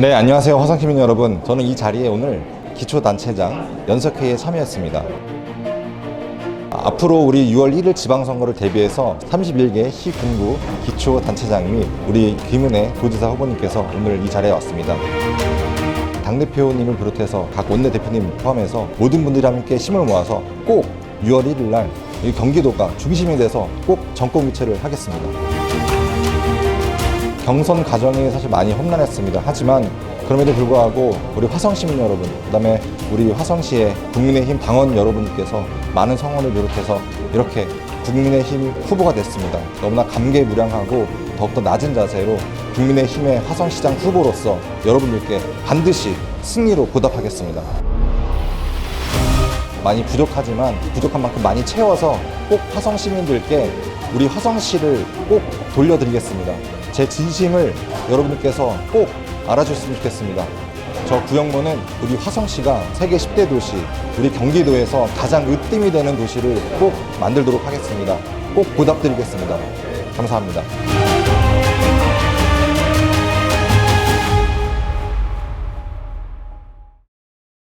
네, 안녕하세요. 화성시민 여러분. 저는 이 자리에 오늘 기초단체장 연석회의에 참여했습니다. 앞으로 우리 6월 1일 지방선거를 대비해서 31개 시 군구 기초단체장 및 우리 김은혜 도지사 후보님께서 오늘 이 자리에 왔습니다. 당대표님을 비롯해서 각 원내대표님 포함해서 모든 분들이 함께 힘을 모아서 꼭 6월 1일 날이 경기도가 중심이 돼서 꼭 정권 교체를 하겠습니다. 경선 과정이 사실 많이 험난했습니다. 하지만 그럼에도 불구하고 우리 화성 시민 여러분, 그다음에 우리 화성시의 국민의힘 당원 여러분께서 많은 성원을 비롯해서 이렇게 국민의힘 후보가 됐습니다. 너무나 감개무량하고 더욱더 낮은 자세로 국민의힘의 화성시장 후보로서 여러분들께 반드시 승리로 보답하겠습니다. 많이 부족하지만 부족한 만큼 많이 채워서 꼭 화성 시민들께 우리 화성시를 꼭 돌려드리겠습니다. 제 진심을 여러분들께서 꼭 알아주셨으면 좋겠습니다. 저 구영모는 우리 화성시가 세계 10대 도시, 우리 경기도에서 가장 으뜸이 되는 도시를 꼭 만들도록 하겠습니다. 꼭 보답드리겠습니다. 감사합니다.